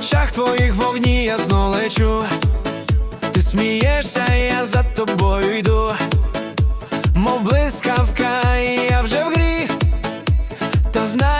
очах твоїх вогні я знов лечу Ти смієшся, я за тобою йду, мов блискавка, і я вже в грі, та знаю.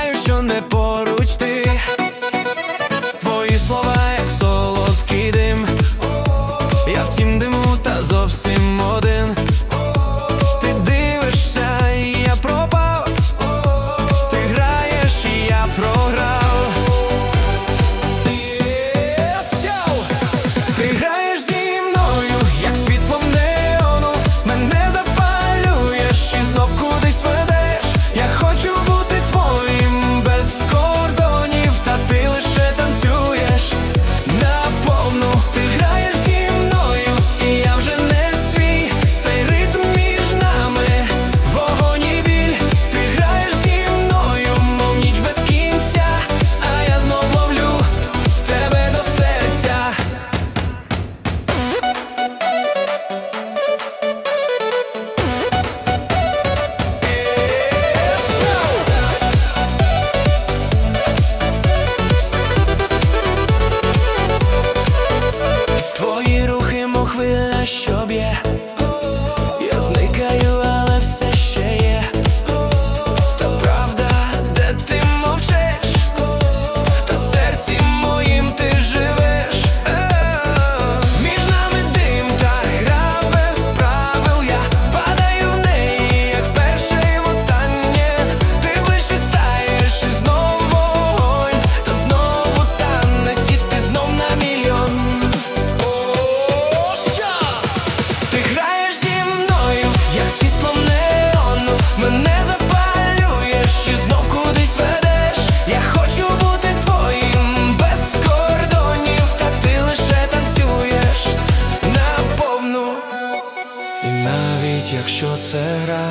що це гра,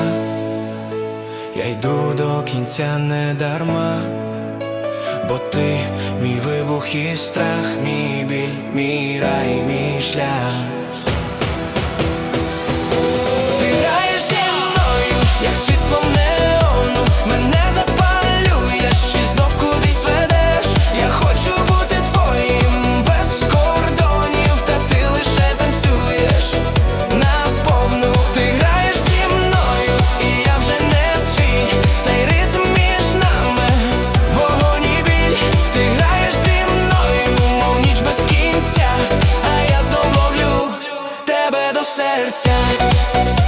я йду до кінця не дарма, бо ти мій вибух і страх, мій біль, мій рай, мій шлях. serca.